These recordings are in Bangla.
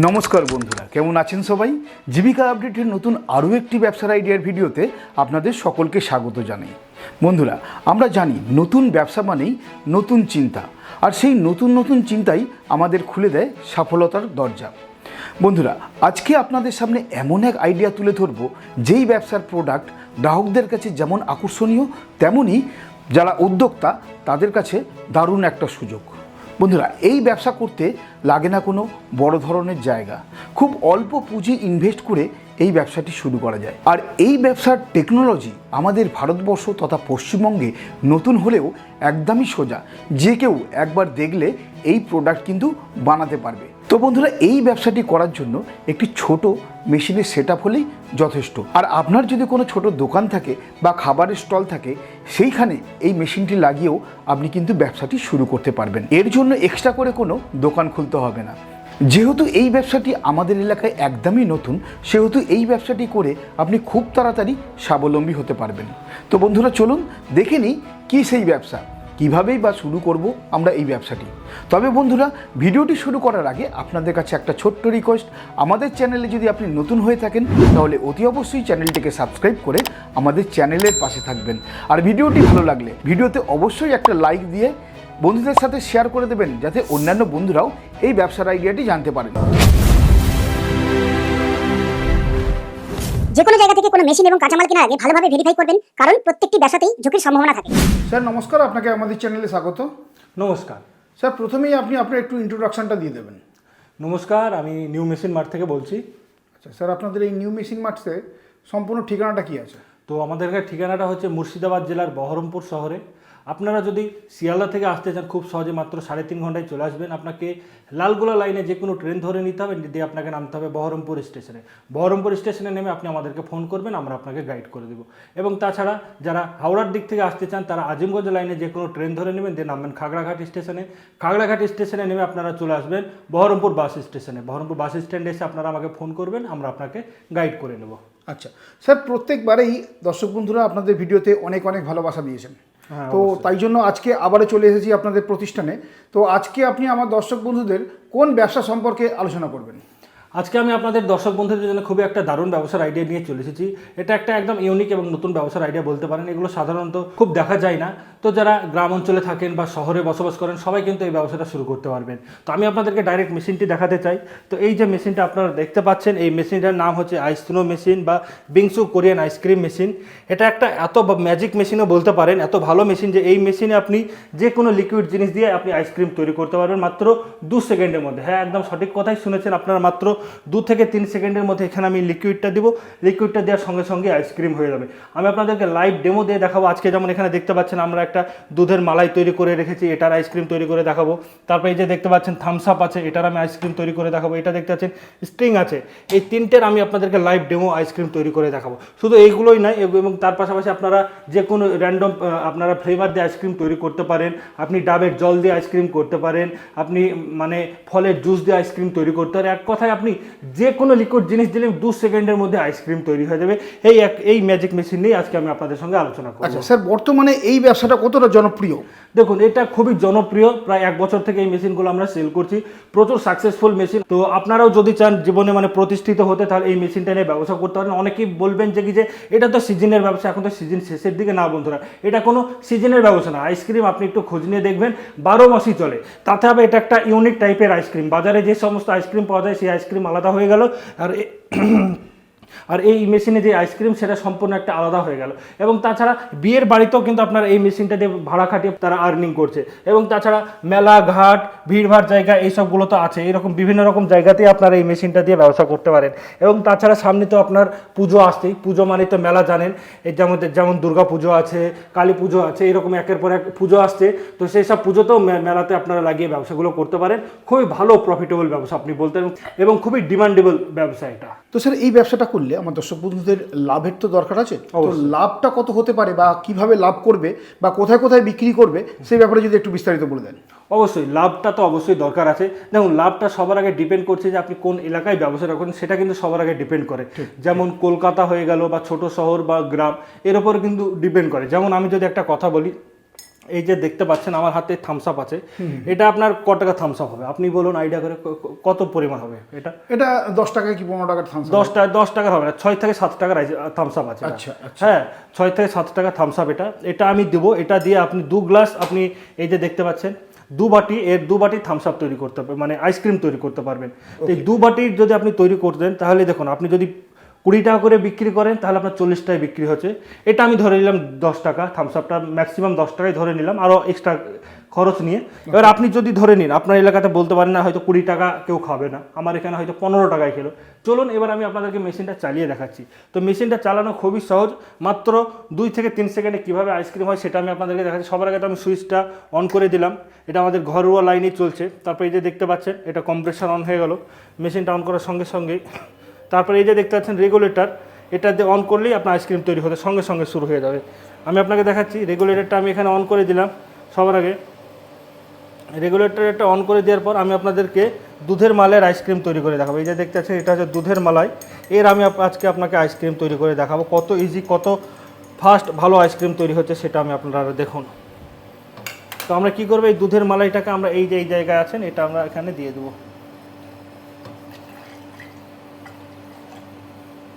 নমস্কার বন্ধুরা, কেমন আছেন সবাই? জীবিকা আপডেটের নতুন আরও একটি ব্যবসার আইডিয়ার ভিডিওতে আপনাদের সকলকে স্বাগত জানাই। বন্ধুরা, আমরা জানি নতুন ব্যবসা মানেই নতুন চিন্তা, আর সেই নতুন নতুন চিন্তাই আমাদের খুলে দেয় সফলতার দরজা। বন্ধুরা, আজকে আপনাদের সামনে এমন এক আইডিয়া তুলে ধরব, যেই ব্যবসার প্রোডাক্ট গ্রাহকদের কাছে যেমন আকর্ষণীয়, তেমনই যারা উদ্যোক্তা, তাদের কাছে দারুণ একটা সুযোগ। বন্ধুরা, এই ব্যবসা করতে লাগে না কোনো বড় ধরনের জায়গা। খুব অল্প পুঁজি ইনভেস্ট করে এই ব্যবসাটি শুরু করা যায়। আর এই ব্যবসার টেকনোলজি আমাদের ভারতবর্ষ তথা পশ্চিমবঙ্গে নতুন হলেও একদমই সোজা। যে কেউ একবার দেখলে এই প্রোডাক্ট কিন্তু বানাতে পারবে। তো বন্ধুরা, এই ব্যবসাটি করার জন্য একটি ছোট মেশিনের সেট আপ হলেই যথেষ্ট। আর আপনার যদি কোনো ছোট দোকান থাকে বা খাবারের স্টল থাকে, সেইখানে এই মেশিনটি লাগিয়েও আপনি কিন্তু ব্যবসাটি শুরু করতে পারবেন। এর জন্য এক্সট্রা করে কোনো দোকান খুলতে হবে না। যেহেতু এই ব্যবসাটি আমাদের এলাকায় একদমই নতুন, সেহেতু এই ব্যবসাটি করে আপনি খুব তাড়াতাড়ি স্বাবলম্বী হতে পারবেন। তো বন্ধুরা, চলুন দেখে নিই কী সেই ব্যবসা। কীভাবেই বা শুরু করব আমরা এই ব্যবসাটি। তবে বন্ধুরা, ভিডিওটি শুরু করার আগে আপনাদের কাছে একটা ছোট্ট রিকোয়েস্ট আমাদের চ্যানেলে যদি আপনি নতুন হয়ে থাকেন, তাহলে অতি অবশ্যই চ্যানেলটিকে সাবস্ক্রাইব করে আমাদের চ্যানেলের পাশে থাকবেন। আর ভিডিওটি ভালো লাগলে ভিডিওতে অবশ্যই একটা লাইক দিয়ে বন্ধুদের সাথে শেয়ার করে দেবেন, যাতে অন্যান্য বন্ধুরাও এই ব্যবসার আইডিয়াটি জানতে পারেন। যে কোনো জায়গা থেকে কোনো মেশিন এবং কাঁচামাল কেনার আগে ভালোভাবে ভেরিফাই করবেন কারণ প্রত্যেকটি ব্যবসাতেই ঝুঁকির সম্ভাবনা থাকে। স্যার নমস্কার আপনাকে আমাদের চ্যানেলে স্বাগত। নমস্কার। স্যার প্রথমেই আপনি আপনার একটু ইন্ট্রোডাকশনটা দিয়ে দেবেন। নমস্কার আমি নিউ মেশিন মার্ট থেকে বলছি। আচ্ছা স্যার আপনাদের এই নিউ মেশিন মার্টসে সম্পূর্ণ ঠিকানাটা কী আছে? তো আমাদের ঠিকানাটা হচ্ছে মুর্শিদাবাদ জেলার বহরমপুর শহরে। আপনারা যদি শিয়ালদা থেকে আসতে চান, খুব সহজে মাত্র সাড়ে তিন ঘন্টায় চলে আসবেন। আপনাকে লালগোলা লাইনে যে কোনো ট্রেন ধরে নিতে হবে, দিয়ে আপনাকে নামতে হবে বহরমপুর স্টেশনে। বহরমপুর স্টেশনে নেমে আপনি আমাদেরকে ফোন করবেন, আমরা আপনাকে গাইড করে দেবো। এবং তাছাড়া যারা হাওড়ার দিক থেকে আসতে চান, তারা আজিমগঞ্জ লাইনে যে কোনো ট্রেন ধরে নেবেন, দিয়ে নামবেন খাগড়াঘাট স্টেশনে। খাগড়াঘাট স্টেশনে নেমে আপনারা চলে আসবেন বহরমপুর বাস স্টেশনে। বহরমপুর বাস স্ট্যান্ডে এসে আপনারা আমাকে ফোন করবেন, আমরা আপনাকে গাইড করে নেব। আচ্ছা। স্যার, প্রত্যেকবারেই দর্শক বন্ধুরা আপনাদের ভিডিওতে অনেক অনেক ভালোবাসা দিয়েছেন। তো তাই জন্য আজকে আবারও চলে এসেছি আপনাদের প্রতিষ্ঠানে। তো আজকে আপনি আমার দর্শক বন্ধুদের কোন ব্যবসা সম্পর্কে আলোচনা করবেন? আজকে আমি আপনাদের দর্শক বন্ধুদের জন্য খুবই একটা দারুণ ব্যবসার আইডিয়া নিয়ে চলে এসেছি। এটা একটা একদম ইউনিক এবং নতুন ব্যবসার আইডিয়া বলতে পারেন। এগুলো সাধারণত খুব দেখা যায় না। তো যারা গ্রাম অঞ্চলে থাকেন বা শহরে বসবাস করেন, সবাই কিন্তু এই ব্যবসাটা শুরু করতে পারবেন। তো আমি আপনাদেরকে ডাইরেক্ট মেশিনটি দেখাতে চাই। তো এই যে মেশিনটা আপনারা দেখতে পাচ্ছেন, এই মেশিনটার নাম হচ্ছে আইসনো মেশিন বা বিংসু কোরিয়ান আইসক্রিম মেশিন এটা একটা এত ম্যাজিক মেশিনও বলতে পারেন, এত ভালো মেশিন যে এই মেশিনে আপনি যে কোনো লিকুইড জিনিস দিয়ে আপনি আইসক্রিম তৈরি করতে পারবেন মাত্র দু সেকেন্ডের মধ্যে। হ্যাঁ একদম সঠিক কথাই শুনেছেন আপনারা মাত্র। দু থেকে তিন সেকেন্ডের মধ্যে এখানে আমি লিকুইডটা দেবো। লিকুইডটা দেওয়ার সঙ্গে সঙ্গে আইসক্রিম হয়ে যাবে। আমি আপনাদেরকে লাইভ ডেমো দিয়ে দেখাবো। আজকে যেমন এখানে দেখতে পাচ্ছেন, আমরা একটা দুধের মালাই তৈরি করে রেখেছি, এটার আইসক্রিম তৈরি করে দেখাবো। তারপরে এই যে দেখতে পাচ্ছেন থামস আপ আছে, এটার আমি আইসক্রিম তৈরি করে দেখাবো। এটা দেখতে পাচ্ছেন স্ট্রিং আছে। এই তিনটের আমি আপনাদেরকে লাইভ ডেমো আইসক্রিম তৈরি করে দেখাবো। শুধু এইগুলোই নয়, এবং তার পাশাপাশি আপনারা যে কোনো র্যান্ডম আপনারা ফ্লেভার দিয়ে আইসক্রিম তৈরি করতে পারেন। আপনি ডাবের জল দিয়ে আইসক্রিম করতে পারেন। আপনি মানে ফলের জুস দিয়ে আইসক্রিম তৈরি করতে পারেন। এক কথায় আপনি যে কোনো লিকুইড জিনিস দিলে দু সেকেন্ডের মধ্যে আইসক্রিম তৈরি হয়ে যাবে। এই এক এই ম্যাজিক মেশিন নিয়ে আজকে আমি আপনাদের সঙ্গে আলোচনা করব। আচ্ছা স্যার বর্তমানে এই ব্যবসাটা কতটা জনপ্রিয়? দেখুন এটা খুবই জনপ্রিয়। প্রায় এক বছর থেকে এই মেশিনগুলো আমরা সেল করছি। প্রচুর সাকসেসফুল মেশিন তো আপনারাও যদি চান জীবনে মানে প্রতিষ্ঠিত হতে তাহলে এই মেশিনটা নিয়ে ব্যবসা করতে পারেন। অনেকেই বলবেন যে কি যে এটা তো সিজনের ব্যবসা এখন তো সিজন শেষের দিকে। না বন্ধুরা এটা কোনো সিজনের ব্যবসা না। আইসক্রিম আপনি একটু খোঁজ নিয়ে দেখবেন বারো মাসই চলে। তাতে হবে এটা একটা ইউনিক টাইপের আইসক্রিম বাজারে যে সমস্ত আইসক্রিম পাওয়া যায় সেই আইসক্রিম আলাদা হয়ে গেল। আর আর এই মেশিনে যে আইসক্রিম সেটা সম্পূর্ণ একটা আলাদা হয়ে গেল। এবং তাছাড়া বিয়ের বাড়িতেও কিন্তু আপনার এই মেশিনটা দিয়ে ভাড়া খাটিয়ে তারা আর্নিং করছে। এবং তাছাড়া মেলা ঘাট, ভিড়ভাড় জায়গা এইসবগুলো তো আছে। এরকম বিভিন্ন রকম জায়গাতেই আপনারা এই মেশিনটা দিয়ে ব্যবসা করতে পারেন। এবং তাছাড়া সামনে তো আপনার পুজো আসতেই, পুজো মানে তো মেলা জানেন। এই যেমন যেমন দুর্গা পুজো আছে, কালী পুজো আছে, এরকম একের পর এক পুজো আসছে। তো সেই সব পুজোতেও মেলাতে আপনারা লাগিয়ে ব্যবসাগুলো করতে পারেন। খুবই ভালো প্রফিটেবল ব্যবসা আপনি বলতেন। এবং খুবই ডিমান্ডেবল ব্যবসা এটা। তো স্যার এই ব্যবসাটা করলে আমার দর্শক বন্ধুদের লাভের তো দরকার আছে। তো। লাভটা কত হতে পারে বা কীভাবে লাভ করবে বা কোথায় কোথায় বিক্রি করবে সেই ব্যাপারে যদি একটু বিস্তারিত বলে দেন। অবশ্যই লাভটা তো অবশ্যই দরকার আছে। দেখুন লাভটা সবার আগে ডিপেন্ড করছে যে আপনি কোন এলাকায় ব্যবসাটা করেন সেটা কিন্তু সবার আগে ডিপেন্ড করে। যেমন কলকাতা হয়ে গেল বা ছোট শহর বা গ্রাম এর উপর কিন্তু ডিপেন্ড করে। যেমন আমি যদি একটা কথা বলি এই যে দেখতে পাচ্ছেন আমার হাতে থামস আপ আছে। এটা আপনার ক টাকা থামস আপ হবে? আপনি বলুন আইডিয়া করে কত পরিমাণ হবে এটা? এটা দশ টাকায় কি পনেরো টাকার থামস দশ টাকা দশ টাকার হবে না ছয় থেকে সাত টাকার থামস আপ আছে আচ্ছা, আচ্ছা। হ্যাঁ ছয় থেকে সাত টাকা থামস আপ এটা। এটা আমি দেবো এটা দিয়ে আপনি দু গ্লাস আপনি এই যে দেখতে পাচ্ছেন দু বাটি এর দু বাটি থামস আপ তৈরি করতে পারবেন মানে আইসক্রিম তৈরি করতে পারবেন। এই দু বাটির যদি আপনি তৈরি করতেন তাহলে দেখুন আপনি যদি কুড়ি টাকা করে বিক্রি করেন, তাহলে আপনার চল্লিশ টাকায় বিক্রি হচ্ছে। এটা আমি ধরে নিলাম দশ টাকা থামস আপটা ম্যাক্সিমাম দশ টাকায় ধরে নিলাম আরও এক্সট্রা খরচ নিয়ে। এবার আপনি যদি ধরে নিন, আপনার এলাকাতে বলতে পারেন না, হয়তো কুড়ি টাকা কেউ খাবে না, আমার এখানে হয়তো পনেরো টাকায় খেলো। চলুন, এবার আমি আপনাদেরকে মেশিনটা চালিয়ে দেখাচ্ছি। তো মেশিনটা চালানো খুবই সহজ, মাত্র দুই থেকে তিন সেকেন্ডে কীভাবে আইসক্রিম হয় সেটা আমি আপনাদেরকে দেখাচ্ছি। সবার আগে তো আমি সুইচটা অন করে দিলাম। এটা আমাদের ঘরোয়া লাইনেই চলছে। তারপরে এই যে দেখতে পাচ্ছেন, এটা কম্প্রেসার অন হয়ে গেল। মেশিনটা অন করার সঙ্গে সঙ্গেই তারপরে এই যে দেখতে পাচ্ছেন রেগুলেটর এটা দিয়ে অন করলেই আপনার আইসক্রিম তৈরি হতে সঙ্গে সঙ্গে শুরু হয়ে যাবে। আমি আপনাকে দেখাচ্ছি রেগুলেটরটা আমি এখানে অন করে দিলাম সবার আগে। রেগুলেটরটা অন করে দেওয়ার পর আমি আপনাদেরকে দুধের মালের আইসক্রিম তৈরি করে দেখাবো। এই যে দেখতে পাচ্ছেন, এটা হচ্ছে দুধের মালাই। এর আমি আজকে আপনাকে আইসক্রিম তৈরি করে দেখাবো। কত ইজি কত ফাস্ট ভালো আইসক্রিম তৈরি হচ্ছে সেটা আমি আপনারা দেখুন। তো আমরা কি করব? এই দুধের মালাইটাকে আমরা এই যে, এই জায়গায় আছেন, এটা আমরা এখানে দিয়ে দেবো।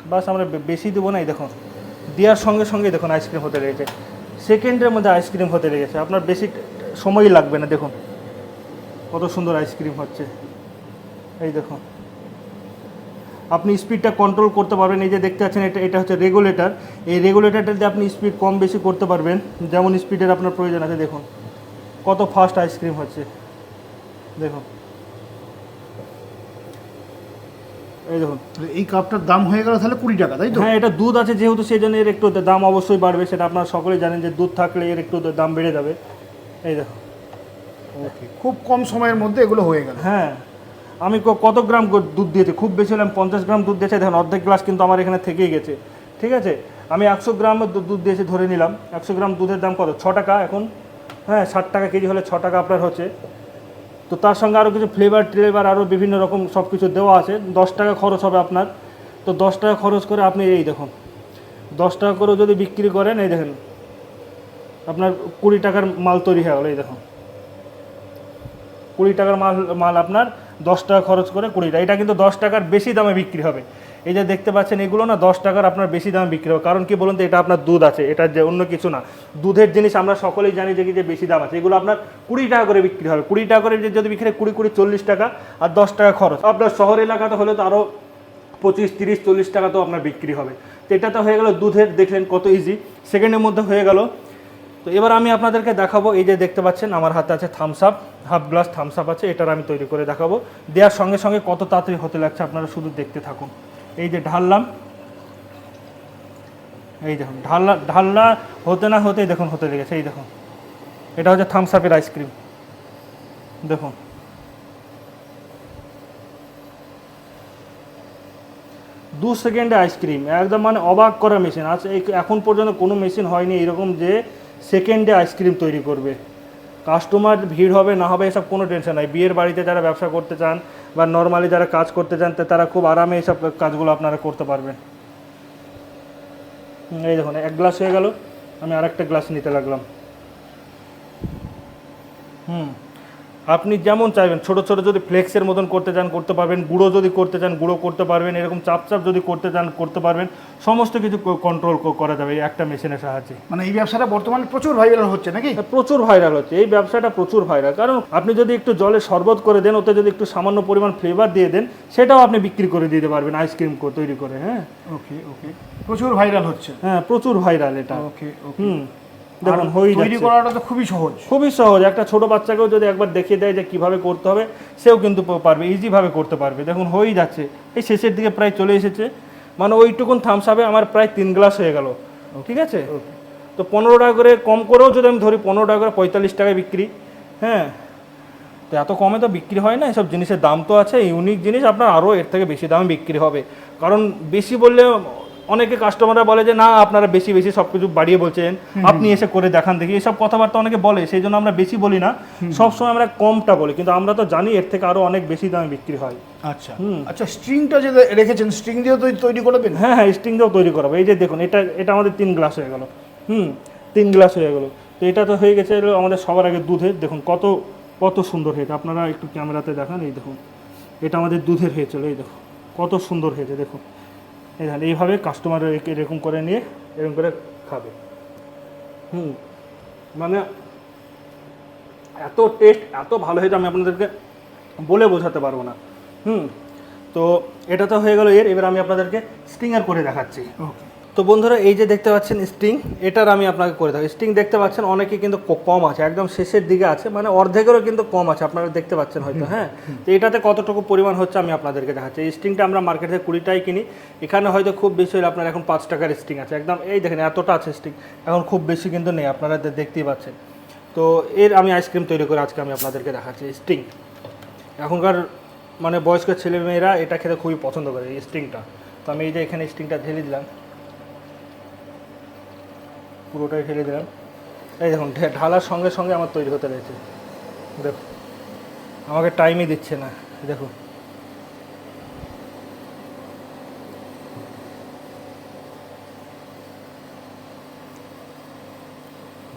বাস আমরা বেশি দেবো না, এই দেখুন। দেওয়ার সঙ্গে সঙ্গে দেখুন আইসক্রিম হতে লেগেছে। সেকেন্ডের মধ্যে আইসক্রিম হতে লেগেছে। আপনার বেশি সময়ই লাগবে না, দেখুন। কত সুন্দর আইসক্রিম হচ্ছে। এই দেখুন। আপনি স্পিডটা কন্ট্রোল করতে পারবেন। এই যে দেখতে পাচ্ছেন, এটা এটা হচ্ছে রেগুলেটর এই রেগুলেটরটা দিয়ে আপনি স্পিড কম বেশি করতে পারবেন। যেমন স্পিডের আপনার প্রয়োজন আছে, দেখুন। কত ফাস্ট আইসক্রিম হচ্ছে। দেখুন। এই দেখুন এই কাপটার দাম হয়ে গেল তাহলে কুড়ি টাকা তাই তো? হ্যাঁ এটা দুধ আছে যেহেতু সেই জন্য এর একটু দাম অবশ্যই বাড়বে সেটা আপনারা সকলেই জানেন যে দুধ থাকলে এর একটু দাম বেড়ে যাবে। এই দেখো ওকে খুব কম সময়ের মধ্যে এগুলো হয়ে গেল। হ্যাঁ আমি কত গ্রাম দুধ দিয়েছি? খুব বেশি হলে আমি পঞ্চাশ গ্রাম দুধ দিয়েছি। দেখুন অর্ধেক গ্লাস কিন্তু আমার এখানে থেকেই গেছে। ঠিক আছে? আমি একশো গ্রাম দুধ দিয়েছি ধরে নিলাম। একশো গ্রাম দুধের দাম কত? ছ টাকা এখন। হ্যাঁ ষাট টাকা কেজি হলে ছ টাকা আপনার হচ্ছে। তো তার সঙ্গে আরও কিছু ফ্লেভার ট্লেভার আরও বিভিন্ন রকম সব কিছু দেওয়া আছে। দশ টাকা খরচ হবে আপনার। তো দশ টাকা খরচ করে আপনি এই দেখুন। দশ টাকা করে যদি বিক্রি করেন, এই দেখেন, আপনার কুড়ি টাকার মাল তৈরি হয়ে গেলো, এই দেখুন। কুড়ি টাকার মাল মাল আপনার দশ টাকা খরচ করে কুড়ি টাকা এটা কিন্তু দশ টাকার বেশি দামে বিক্রি হবে। এই যে দেখতে পাচ্ছেন, এগুলো না দশ টাকার আপনার বেশি দামে বিক্রি হবে। কারণ কি বলুন তো, এটা আপনার দুধ আছে, এটা যে অন্য কিছু না। দুধের জিনিস আমরা সকলেই জানি যে কি যে বেশি দাম আছে। এগুলো আপনার কুড়ি টাকা করে বিক্রি হবে। কুড়ি টাকা করে যদি বিক্রি কুড়ি কুড়ি, চল্লিশ টাকা আর দশ টাকা খরচ। আপনার শহর এলাকাতে হলে তো আরও পঁচিশ, তিরিশ, চল্লিশ টাকা তো আপনার বিক্রি হবে। তো এটা তো হয়ে গেল দুধের, দেখলেন কত ইজি সেকেন্ডের মধ্যে হয়ে গেল। তো এবার আমি আপনাদেরকে দেখাবো, এই যে দেখতে পাচ্ছেন, আমার হাতে আছে Thums Up half glass Thums Up আছে, এটার আমি তৈরি করে দেখাবো। দেওয়ার সঙ্গে সঙ্গে কত তাড়াতাড়ি হতে লাগছে আপনারা শুধু দেখতে থাকুন। এই যে ঢাললাম। এই দেখুন ঢাললা ঢালনা হতে না হতেই দেখুন হতে লেগেছে, এই দেখুন। এটা হচ্ছে থামস আপের আইসক্রিম দেখুন। দু সেকেন্ডে আইসক্রিম একদম মানে অবাক করা মেশিন আছে এখন পর্যন্ত কোনো মেশিন হয়নি এরকম যে সেকেন্ডে আইসক্রিম তৈরি করবে। কাস্টমার ভিড় হবে, না হবে, এসব কোনো টেনশন নাই। বিয়ের বাড়িতে যারা ব্যবসা করতে চান বা নর্মালি যারা কাজ করতে চান তারা খুব আরামে এইসব কাজগুলো আপনারা করতে পারবেন। এই দেখুন, এক গ্লাস হয়ে গেল। আমি আরেকটা গ্লাস নিতে লাগলাম। হুম। আপনি যেমন চাইবেন ছোট ছোট যদি ফ্লেক্সের মতন করতে চান করতে পারবেন গুঁড়ো যদি করতে চান গুঁড়ো করতে পারবেন এরকম চাপ চাপ যদি করতে চান করতে পারবেন সমস্ত কিছু কন্ট্রোল করা যাবে এই একটা মেশিনের সাহায্যে। মানে এই ব্যবসাটা বর্তমানে প্রচুর ভাইরাল হচ্ছে নাকি? প্রচুর ভাইরাল হচ্ছে এই ব্যবসাটা প্রচুর ভাইরাল কারণ আপনি যদি একটু জলে শরবত করে দেন ওতে যদি একটু সামান্য পরিমাণ ফ্লেভার দিয়ে দেন সেটাও আপনি বিক্রি করে দিতে পারবেন আইসক্রিম তৈরি করে হ্যাঁ। ওকে ওকে প্রচুর ভাইরাল হচ্ছে। হ্যাঁ প্রচুর ভাইরাল এটা। ওকে ওকে হুম। দেখুন হয়ে তৈরি করাটা তো খুবই সহজ। খুবই সহজ। একটা ছোট বাচ্চাকেও যদি একবার দেখিয়ে দেয় যে কীভাবে করতে হবে সেও কিন্তু পারবে ইজিভাবে করতে পারবে। দেখুন হয়েই যাচ্ছে। এই শেষের দিকে প্রায় চলে এসেছে। মানে ওইটুকুন থামস আপে আমার প্রায় তিন গ্লাস হয়ে গেল। ঠিক আছে? তো পনেরো টাকা করে কম করেও যদি আমি ধরি পনেরো টাকা করে পঁয়তাল্লিশ টাকায় বিক্রি। হ্যাঁ? তো এত কমে তো বিক্রি হয় না এসব জিনিসের দাম তো আছে। ইউনিক জিনিস আপনার আরও এর থেকে বেশি দামে বিক্রি হবে। কারণ বেশি বললে অনেকে কাস্টমাররা বলে যে না আপনারা বেশি বেশি সব কিছু বাড়িয়ে বলছেন। আপনি এসে করে দেখান দেখি। এসব কথাবার্তা অনেকে বলে সেই জন্য আমরা বেশি বলি না। সবসময় আমরা কমটা বলি কিন্তু আমরা তো জানি এর থেকে আরও অনেক বেশি দামে বিক্রি হয়। আচ্ছা। আচ্ছা স্ট্রিংটা যে রেখেছেন স্ট্রিং দিয়ে তৈরি তৈরি করবেন হ্যাঁ হ্যাঁ স্টিং দিয়েও তৈরি করাবো এই যে দেখুন এটা এটা আমাদের তিন গ্লাস হয়ে গেল। হুম তিন গ্লাস হয়ে গেল। তো এটা তো হয়ে গেছে আমাদের সবার আগে দুধের। দেখুন কত কত সুন্দর হয়েছে। আপনারা একটু ক্যামেরাতে দেখান এই দেখুন। এটা আমাদের দুধের হয়েছিল এই দেখুন। কত সুন্দর হয়েছে দেখেন। এইভাবে কাস্টমার এরকম করে নিয়ে এরকম করে খাবে। হুম। মানে এত টেস্ট এত ভালো হয়েছে, আমি আপনাদেরকে বলে বোঝাতে পারব না। হুম। তো এটা তো হয়ে গেল, এর, এবার আমি আপনাদেরকে স্টিঙ্গার করে দেখাচ্ছি। তো বন্ধুরা এই যে দেখতে পাচ্ছেন স্টিং এটার আমি আপনাকে করে থাকি স্টিং দেখতে পাচ্ছেন অনেকে কিন্তু কম আছে একদম শেষের দিকে আছে মানে অর্ধেকেরও কিন্তু কম আছে আপনারা দেখতে পাচ্ছেন হয়তো হ্যাঁ? তো এটাতে কতটুকু পরিমাণ হচ্ছে আমি আপনাদেরকে দেখাচ্ছি। এই স্টিংটা আমরা মার্কেট থেকে কুড়িটাই কিনি এখানে হয়তো খুব বেশি হলে আপনার এখন পাঁচ টাকার স্টিং আছে। একদম এই দেখেন এতটা আছে স্টিং এখন খুব বেশি কিন্তু নেই আপনারা দেখতেই পাচ্ছেন। তো এর আমি আইসক্রিম তৈরি করে আজকে আমি আপনাদেরকে দেখাচ্ছি স্টিং এখনকার মানে বয়স্ক ছেলেমেয়েরা এটা খেতে খুবই পছন্দ করে এই স্টিংটা তো আমি এই যে এখানে স্টিংটা ঢেলে দিলাম। পুরোটাই ঢেলে দিলাম। এই দেখুন ঢালার সঙ্গে সঙ্গে আমার তৈরি হতে রয়েছে দেখুন আমাকে টাইমই দিচ্ছে না দেখুন।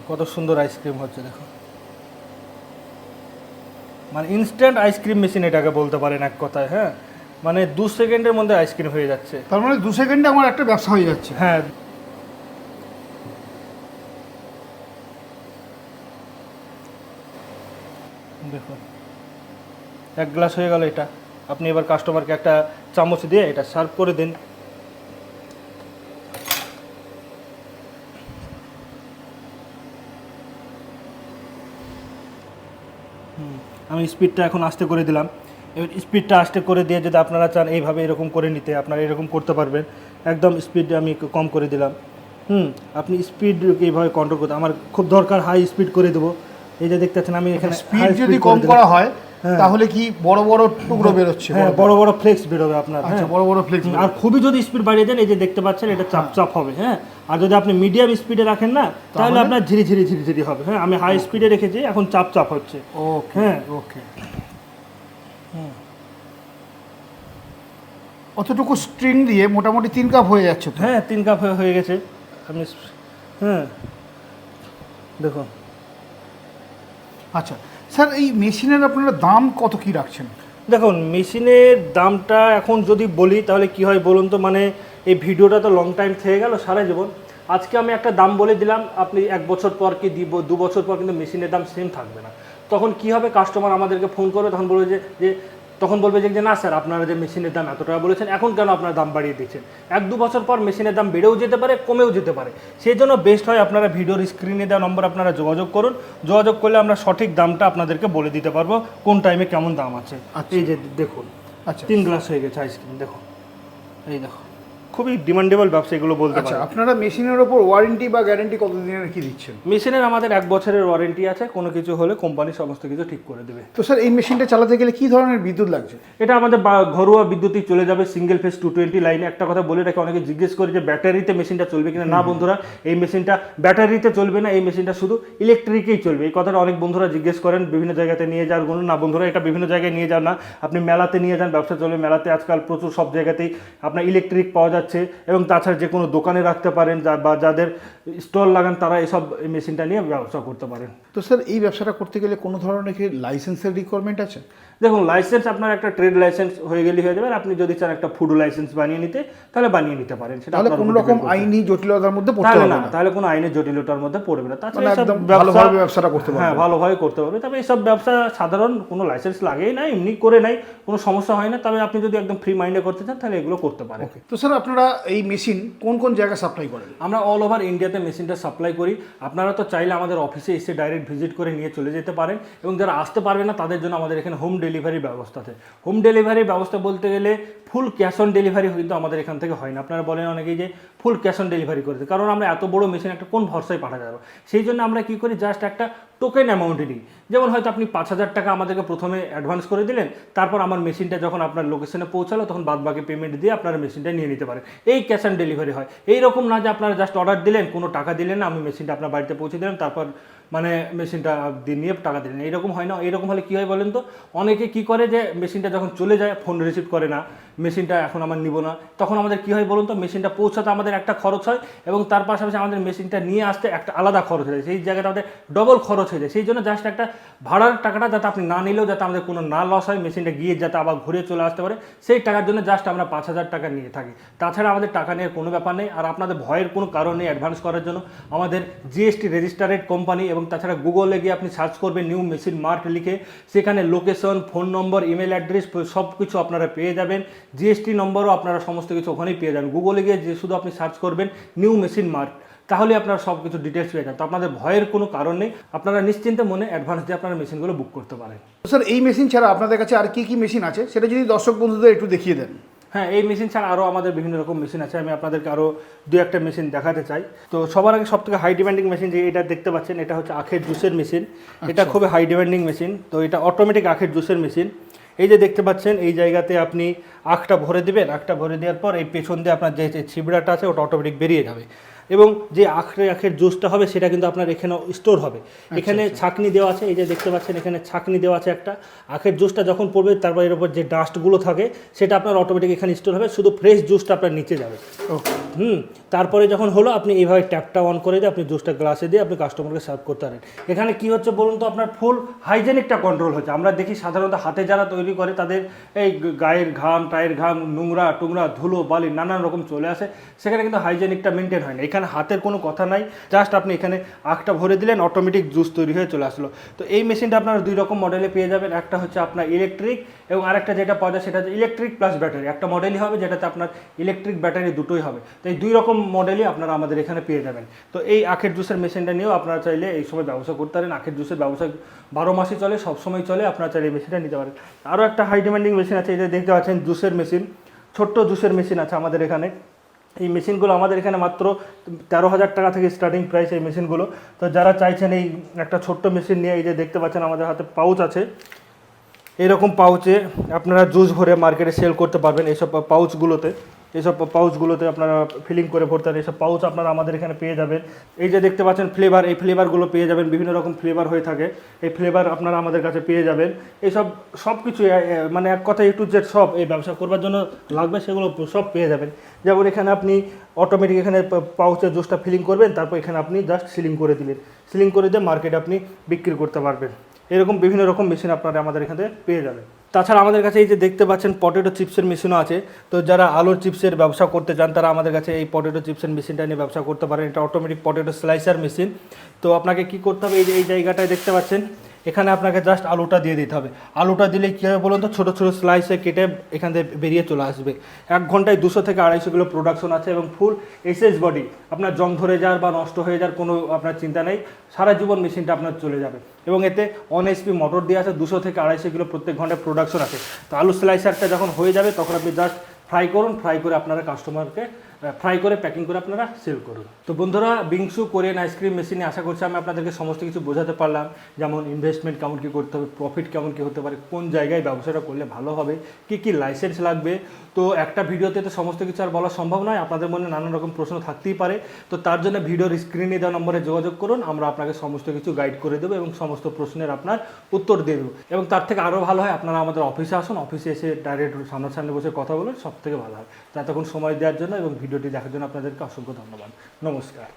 কত সুন্দর আইসক্রিম হচ্ছে দেখো মানে ইনস্ট্যান্ট আইসক্রিম মেশিন এটাকে বলতে পারেন এক কথায় হ্যাঁ? মানে দু সেকেন্ডের মধ্যে আইসক্রিম হয়ে যাচ্ছে। তার মানে দু সেকেন্ডে আমার একটা ব্যবসা হয়ে যাচ্ছে। হ্যাঁ দেখুন এক গ্লাস হয়ে গেল এটা। আপনি এবার কাস্টমারকে একটা চামচ দিয়ে এটা সার্ভ করে দিন। হুম, আমি স্পিডটা এখন আস্তে করে দিলাম। এবার স্পিডটা আস্তে করে দিয়ে যদি আপনারা চান এইভাবে এরকম করে নিতে আপনারা এরকম করতে পারবেন। একদম স্পিড আমি কম করে দিলাম। হুম আপনি স্পিড এইভাবে কন্ট্রোল করতে আমার খুব দরকার হাই স্পিড করে দেবো। এই যে দেখতে পাচ্ছেন আমি এখানে স্পিড যদি কম করা হ্যাঁ। তাহলে কি বড় বড় টুকরো বেরোচ্ছে? হ্যাঁ বড় বড় ফ্লেক্স বেরোবে আপনার আচ্ছা হ্যাঁ। বড় বড় ফ্লেক্স আর খুবই যদি স্পিড বাড়িয়ে দেন এই যে দেখতে পাচ্ছেন এটা চাপ চাপ হবে হ্যাঁ। আর যদি আপনি মিডিয়াম স্পিডে রাখেন না তাহলে? আপনার ধীরে ধীরে ধীরে ধীরে হবে হ্যাঁ। আমি হাই স্পিডে রেখেছি এখন চাপ চাপ হচ্ছে। ওকে হ্যাঁ। ওকে অতটুকু স্ট্রিং দিয়ে মোটামুটি তিন কাপ হয়ে যাচ্ছে হ্যাঁ তিন কাপ হয়ে- হয়ে গেছে। আপনি হ্যাঁ। দেখুন। আচ্ছা স্যার, এই মেশিনের আপনারা দাম কত কি রাখছেন? দেখুন, মেশিনের দামটা এখন যদি বলি, তাহলে কি হয় বলুন তো? মানে এই ভিডিওটা তো লং টাইম থেকে গেল সারা জীবন। আজকে আমি একটা দাম বলে দিলাম, আপনি এক বছর পর কি দিব, দু বছর পর কিন্তু মেশিনের দাম সেম থাকবে না। তখন কি হবে? কাস্টমার আমাদেরকে ফোন করবে, তখন বলবে যে তখন বলবে যে না স্যার আপনারা যে মেশিনের দাম এত টাকা বলেছেন এখন কেন আপনার দাম বাড়িয়ে দিচ্ছেন? এক দু বছর পর মেশিনের দাম বেড়েও যেতে পারে কমেও যেতে পারে। সেই জন্য বেস্ট হয় আপনারা ভিডিওর স্ক্রিনে দেওয়া নম্বর আপনারা যোগাযোগ করুন। যোগাযোগ করলে আমরা সঠিক দামটা আপনাদেরকে বলে দিতে পারব কোন টাইমে কেমন দাম আছে। আচ্ছা। এই যে দেখুন আচ্ছা। তিন গ্লাস হয়ে গেছে আইসক্রিম দেখুন। এই দেখো খুবই ডিমান্ডেবল ব্যবসা এগুলো বলতে আচ্ছা পারেন। আপনারা মেশিনের ওপর ওয়ারেন্টি বা গ্যারেন্টি কতদিনের কি দিচ্ছেন? মেশিনের আমাদের এক বছরের ওয়ারেন্টি আছে কোনো কিছু হলে কোম্পানি সমস্ত কিছু ঠিক করে দেবে। তো স্যার এই মেশিনটা চালাতে গেলে কি ধরনের বিদ্যুৎ লাগছে? এটা আমাদের বা- ঘরোয়া বিদ্যুতিক চলে যাবে সিঙ্গেল ফেস টু টোয়েন্টি লাইনে একটা কথা বলে রাখি অনেকে জিজ্ঞেস করে যে ব্যাটারিতে মেশিনটা চলবে কিনা? না বন্ধুরা এই মেশিনটা ব্যাটারিতে চলবে না এই মেশিনটা শুধু ইলেকট্রিকেই চলবে। এই কথাটা অনেক বন্ধুরা জিজ্ঞেস করেন বিভিন্ন জায়গাতে নিয়ে যাওয়ার কোনো না বন্ধুরা এটা বিভিন্ন জায়গায় নিয়ে যান না। আপনি মেলাতে নিয়ে যান ব্যবসা চলবে মেলাতে। আজকাল প্রচুর সব জায়গাতেই আপনার ইলেকট্রিক পাওয়া যাচ্ছে। এবং তাছাড়া যে কোনো দোকানে রাখতে পারেন বা যাদের স্টল লাগান তারা এসব মেশিনটা নিয়ে ব্যবসা করতে পারেন। তো স্যার, এই ব্যবসাটা করতে গেলে কোনো ধরনের কি লাইসেন্সের রিকোয়ারমেন্ট আছে? দেখুন লাইসেন্স আপনার একটা ট্রেড লাইসেন্স হয়ে গেলে হয়ে যাবে আপনি যদি চান একটা ফুড লাইসেন্স বানিয়ে নিতে তাহলে বানিয়ে নিতে পারেন। সেটা তাহলে কোনো রকম। আইনি জটিলতার মধ্যে পড়তে হবে না তাহলে কোনো আইনের জটিলতার মধ্যে পড়বে না। তাছাড়া মানে এসব একদম ভালোভাবে ব্যবসাটা করতে পারবে। হ্যাঁ ভালোভাবে করতে পারবে। তবে এইসব ব্যবসা সাধারণ কোনো লাইসেন্স লাগেই না এমনি করে নাই কোনো সমস্যা হয় না। তবে আপনি যদি একদম ফ্রি মাইন্ডে করতে চান তাহলে এগুলো করতে পারেন। তো স্যার আপনারা এই মেশিন কোন কোন জায়গায় সাপ্লাই করেন? আমরা অল ওভার ইন্ডিয়াতে মেশিনটা সাপ্লাই করি। আপনারা তো চাইলে আমাদের অফিসে এসে ডাইরেক্ট ভিজিট করে নিয়ে চলে যেতে পারেন। এবং যারা আসতে পারবে না তাদের জন্য আমাদের এখানে হোম ডেলিভারি ব্যবস্থা আছে হোম ডেলিভারির ব্যবস্থা বলতে গেলে ফুল ক্যাশ অন ডেলিভারি কিন্তু আমাদের এখান থেকে হয় না। আপনারা বলেন অনেকেই যে ফুল ক্যাশ অন ডেলিভারি করে কারণ আমরা এত বড় মেশিন একটা কোন ভরসায় পাঠা যাবে সেই জন্য আমরা কি করি? জাস্ট একটা টোকেন অ্যামাউন্টে নিই যেমন হয়তো আপনি পাঁচ হাজার টাকা আমাদেরকে প্রথমে অ্যাডভান্স করে দিলেন, তারপর আমার মেশিনটা যখন আপনার লোকেশনে পৌঁছালো, তখন বাদ বাকি পেমেন্ট দিয়ে আপনারা মেশিনটা নিয়ে নিতে পারেন। এই ক্যাশ অন ডেলিভারি হয়। এই রকম না যে আপনারা জাস্ট অর্ডার দিলেন, কোনো টাকা দিলেন না, আমি মেশিনটা আপনার বাড়িতে পৌঁছে দিলাম, তারপর মানে মেশিনটা নিয়ে টাকা দিলেন। এরকম হয় না। এরকম হলে কী হয় বলেন তো? অনেকে কী করে যে মেশিনটা যখন চলে যায় ফোন রিসিভ করে না। মেশিনটা এখন আমার নিব না। তখন আমাদের কি হয় বলুন তো, মেশিনটা পৌঁছাতে আমাদের একটা খরচ হয় এবং তার পাশাপাশি আমাদের মেশিনটা নিয়ে আসতে একটা আলাদা খরচ হয়ে যায়। সেই জায়গাটা আমাদের ডবল খরচ হয়ে যায়। সেই জন্য জাস্ট একটা ভাড়ার টাকাটা যাতে আপনি না নিলেও যাতে আমাদের কোনো না লস হয়, মেশিনটা গিয়ে যাতে আবার ঘুরে চলে আসতে পারে, সেই টাকার জন্য জাস্ট আমরা পাঁচ হাজার টাকা নিয়ে থাকি। তাছাড়া আমাদের টাকা নিয়ে কোনো ব্যাপার নেই। আর আপনাদের ভয়ের কোনো কারণ নেই অ্যাডভান্স করার জন্য, আমাদের জিএসটি রেজিস্টারেড কোম্পানি এবং তাছাড়া গুগলে গিয়ে আপনি সার্চ করবেন নিউ মেশিন মার্ট লিখে, সেখানে location phone number email address সব কিছু আপনারা পেয়ে যাবেন। জিএসটি নম্বরও আপনারা সমস্ত কিছু ওখানেই পেয়ে যাবেন। গুগলে গিয়ে যে শুধু আপনি সার্চ করবেন নিউ মেশিন মার্ট তাহলে আপনারা সব কিছু ডিটেলস পেয়ে যান তো আপনাদের ভয়ের কোনো কারণ নেই। আপনারা নিশ্চিন্তে মনে অ্যাডভান্স দিয়ে আপনারা মেশিনগুলো বুক করতে পারেন। স্যার এই মেশিন ছাড়া আপনাদের কাছে আর কি কি মেশিন আছে? সেটা যদি দর্শক বন্ধুদের একটু দেখিয়ে দেন। হ্যাঁ এই মেশিন ছাড়া আরও আমাদের বিভিন্ন রকম মেশিন আছে। আমি আপনাদেরকে আরও দু একটা মেশিন দেখাতে চাই। তো সবার আগে সব থেকে হাই ডিমান্ডিং মেশিন যে এটা দেখতে পাচ্ছেন এটা হচ্ছে আখের জুসের মেশিন এটা খুবই হাই ডিমান্ডিং মেশিন তো এটা অটোমেটিক আখের জুসের মেশিন এই যে দেখতে পাচ্ছেন, এই জায়গাতে আপনি আখটা ভরে দেবেন। আখটা ভরে দেওয়ার পর এই পেছন দিয়ে আপনার যে ছিবড়াটা আছে, ওটা অটোমেটিক বেরিয়ে যাবে। এবং যে আখরে আখের জুসটা হবে সেটা কিন্তু আপনার এখানে স্টোর হবে। এখানে ছাকনি দেওয়া আছে এই যে দেখতে পাচ্ছেন এখানে ছাকনি দেওয়া আছে একটা। আখের জুসটা যখন পড়বে তারপর এর উপর যে ডাস্টগুলো থাকে সেটা আপনার অটোমেটিক এখানে স্টোর হবে শুধু ফ্রেশ জুসটা আপনার নিচে যাবে। হুম তারপরে যখন হলো আপনি এইভাবে ট্যাপটা অন করে দিয়ে আপনি জুসটা গ্লাসে দিয়ে আপনি কাস্টমারকে সার্ভ করতে পারেন। এখানে কি হচ্ছে বলুন তো আপনার ফুল হাইজেনিকটা কন্ট্রোল হচ্ছে। আমরা দেখি সাধারণত হাতে যারা তৈরি করে তাদের এই গায়ের ঘাম টায়ের ঘাম নোংরা টুংরা ধুলো বালি নানান রকম চলে আসে। সেখানে কিন্তু হাইজেনিকটা মেনটেন হয় না। এখানে হাতের কোনো কথা নাই। জাস্ট আপনি এখানে আখটা ভরে দিলেন অটোমেটিক জুস তৈরি হয়ে চলে আসলো। তো এই মেশিনটা আপনারা দুই রকম মডেলে পেয়ে যাবেন। একটা হচ্ছে আপনার ইলেকট্রিক এবং আরেকটা যেটা পাওয়া যায় সেটা হচ্ছে ইলেকট্রিক প্লাস ব্যাটারি একটা মডেলই হবে যেটাতে আপনার ইলেকট্রিক ব্যাটারি দুটোই হবে। তো এই দুই রকম মডেলই আপনারা আমাদের এখানে পেয়ে যাবেন। তো এই আখের জুসের মেশিনটা নিয়েও আপনারা চাইলে এই সময় ব্যবসা করতে পারেন। আখের জুসের ব্যবসা বারো মাসই চলে, সব সময় চলে। আপনারা চাইলে এই মেশিনটা নিতে পারেন। আরও একটা হাই ডিমান্ডিং মেশিন আছে এটা দেখতে পাচ্ছেন জুসের মেশিন ছোট্ট জুসের মেশিন আছে আমাদের এখানে। এই মেশিনগুলো আমাদের এখানে মাত্র তেরো হাজার টাকা থেকে স্টার্টিং প্রাইস এই মেশিনগুলো। তো যারা চাইছেন এই একটা ছোট্ট মেশিন নিয়ে এই যে দেখতে পাচ্ছেন আমাদের হাতে পাউচ আছে। এরকম পাউচে আপনারা জুস ভরে মার্কেটে সেল করতে পারবেন এইসব পাউচগুলোতে এইসব পাউচগুলোতে আপনারা ফিলিং করে ভরতে পারেন। এইসব পাউচ আপনারা আমাদের এখানে পেয়ে যাবেন। এই যে দেখতে পাচ্ছেন ফ্লেভার এই ফ্লেভারগুলো পেয়ে যাবেন। বিভিন্ন রকম ফ্লেভার হয়ে থাকে। এই ফ্লেভার আপনারা আমাদের কাছে পেয়ে যাবেন। এইসব সব কিছু এ, এ, মানে এক কথা একটু জেড সব এই ব্যবসা করবার জন্য লাগবে সেগুলো সব পেয়ে যাবেন। যেমন এখানে আপনি অটোমেটিক এখানে পাউচের জুসটা ফিলিং করবেন তারপর এখানে আপনি জাস্ট সিলিং করে দিলেন। সিলিং করে দিয়ে মার্কেটে আপনি বিক্রি করতে পারবেন। এরকম বিভিন্ন রকম মেশিন আপনারা আমাদের এখানে পেয়ে যাবেন। তাছাড়া আমাদের কাছে এই যে দেখতে পাচ্ছেন পটেটো চিপসের মেশিনও আছে। তো যারা আলুর চিপসের ব্যবসা করতে চান, তারা আমাদের কাছে এই পটেটো চিপসের মেশিনটা নিয়ে ব্যবসা করতে পারেন। এটা অটোমেটিক পটেটো স্লাইসার মেশিন তো আপনাকে কি করতে হবে? এই যে, এই জায়গাটায় দেখতে পাচ্ছেন এখানে আপনাকে জাস্ট আলুটা দিয়ে দিতে হবে। আলুটা দিলে কী হবে বলুন তো? ছোটো ছোটো স্লাইসে কেটে এখান থেকে বেরিয়ে চলে আসবে। এক ঘন্টায় দুশো থেকে আড়াইশো কিলো প্রোডাকশন আছে এবং ফুল এসএস বডি আপনার জং ধরে যাওয়ার বা নষ্ট হয়ে যাওয়ার কোনো আপনার চিন্তা নেই। সারা জীবন মেশিনটা আপনার চলে যাবে। এবং এতে অন এসপি মোটর দিয়ে আছে, দুশো থেকে আড়াইশো কিলো প্রত্যেক ঘন্টায় প্রোডাকশন আছে। তো আলু স্লাইসারটা যখন হয়ে যাবে, তখন আপনি জাস্ট ফ্রাই করুন ফ্রাই করে আপনারা কাস্টমারকে ফ্রাই করে প্যাকিং করে আপনারা সেল করুন। তো বন্ধুরা বিংসু কোরিয়ান আইসক্রিম মেশিনে আশা করছি আমি আপনাদেরকে সমস্ত কিছু বোঝাতে পারলাম। যেমন ইনভেস্টমেন্ট কেমন কী করতে হবে প্রফিট কেমন কী হতে পারে, কোন জায়গায় ব্যবসাটা করলে ভালো হবে, কী কী লাইসেন্স লাগবে। তো একটা ভিডিওতে তো সমস্ত কিছু আর বলা সম্ভব নয়, আপনাদের মনে নানান রকম প্রশ্ন থাকতেই পারে। তো তার জন্য ভিডিওর স্ক্রিনে দেওয়া নম্বরে যোগাযোগ করুন, আমরা আপনাকে সমস্ত কিছু গাইড করে দেবো এবং সমস্ত প্রশ্নের আপনার উত্তর দিয়ে দেবো। এবং তার থেকে আরও ভালো হয়, আপনারা আমাদের অফিসে আসুন অফিসে এসে ডাইরেক্ট সামনাসামনি বসে কথা বলুন সব থেকে ভালো হয়। তো এতক্ষণ সময় দেওয়ার জন্য এবং ভিডিওটি দেখার জন্য আপনাদেরকে অসংখ্য ধন্যবাদ। নমস্কার।